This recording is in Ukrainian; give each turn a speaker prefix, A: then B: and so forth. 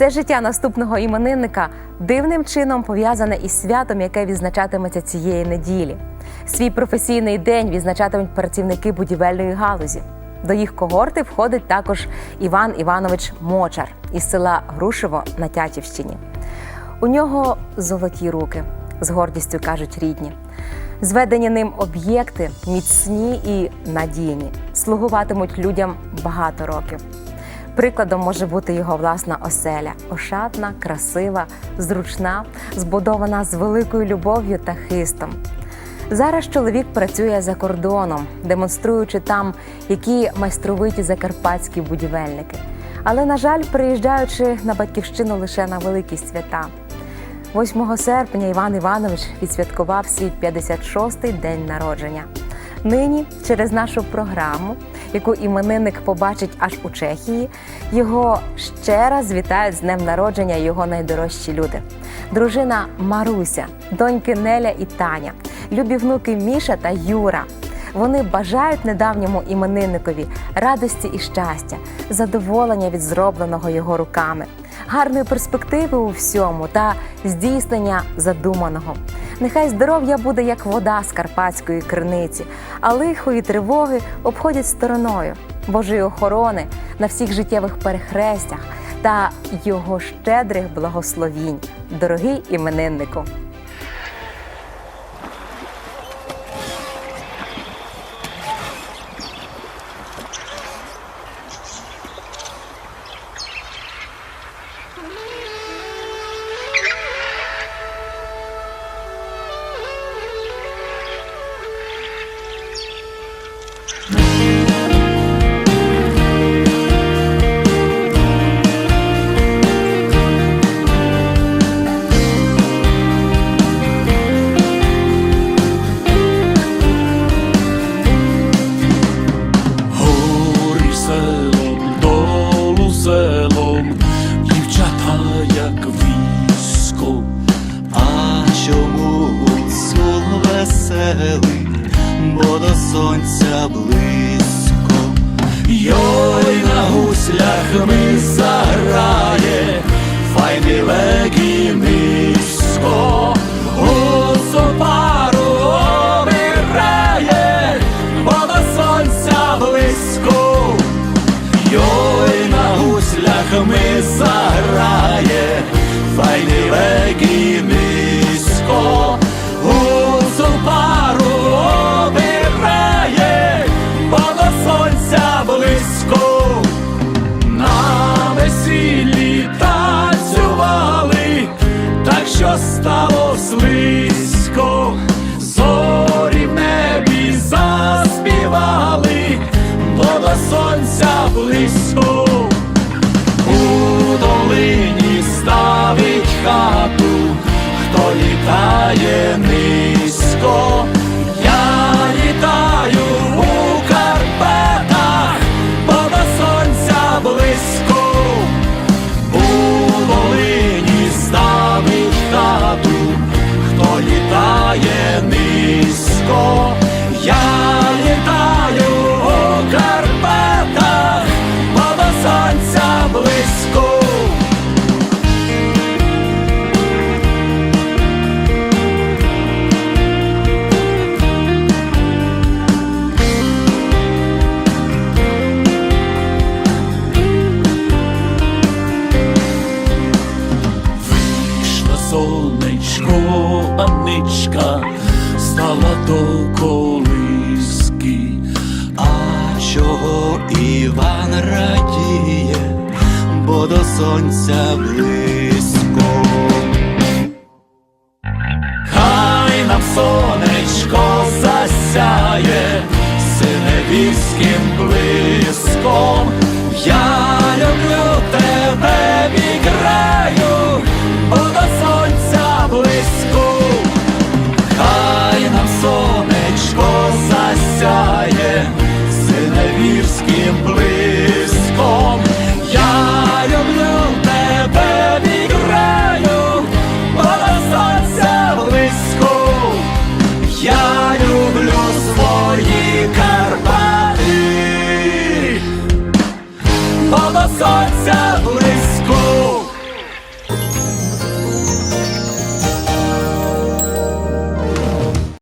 A: Все життя наступного іменинника дивним чином пов'язане із святом, яке відзначатиметься цієї неділі. Свій професійний день відзначатимуть працівники будівельної галузі. До їх когорти входить також Іван Іванович Мочар із села Грушево на Тячівщині. У нього золоті руки, з гордістю кажуть рідні. Зведені ним об'єкти міцні і надійні, слугуватимуть людям багато років. Прикладом може бути його власна оселя, ошатна, красива, зручна, збудована з великою любов'ю та хистом. Зараз чоловік працює за кордоном, демонструючи там, які майстровиті закарпатські будівельники. Але, на жаль, приїжджаючи на батьківщину лише на великі свята. 8 серпня Іван Іванович відсвяткував свій 56-й день народження. Нині, через нашу програму, яку іменинник побачить аж у Чехії, його ще раз вітають з днем народження його найдорожчі люди. Дружина Маруся, доньки Неля і Таня, любі внуки Міша та Юра. Вони бажають недавньому іменинникові радості і щастя, задоволення від зробленого його руками, гарної перспективи у всьому та здійснення задуманого. Нехай здоров'я буде як вода з карпатської криниці, а лихо і тривоги обходять стороною Божої охорони на всіх життєвих перехрестях та його щедрих благословінь, дорогий імениннику.
B: Веселий, бо до сонця близько,
C: Йой на гуслях ми заграє, файний легій стало слизько, зорі в небі заспівали, бо до сонця близько. Анничка, стала до колиски.
B: а чого Іван радіє, бо до сонця близько.
C: Хай нам сонечко засяє синевійським блиском. коло сонця близько.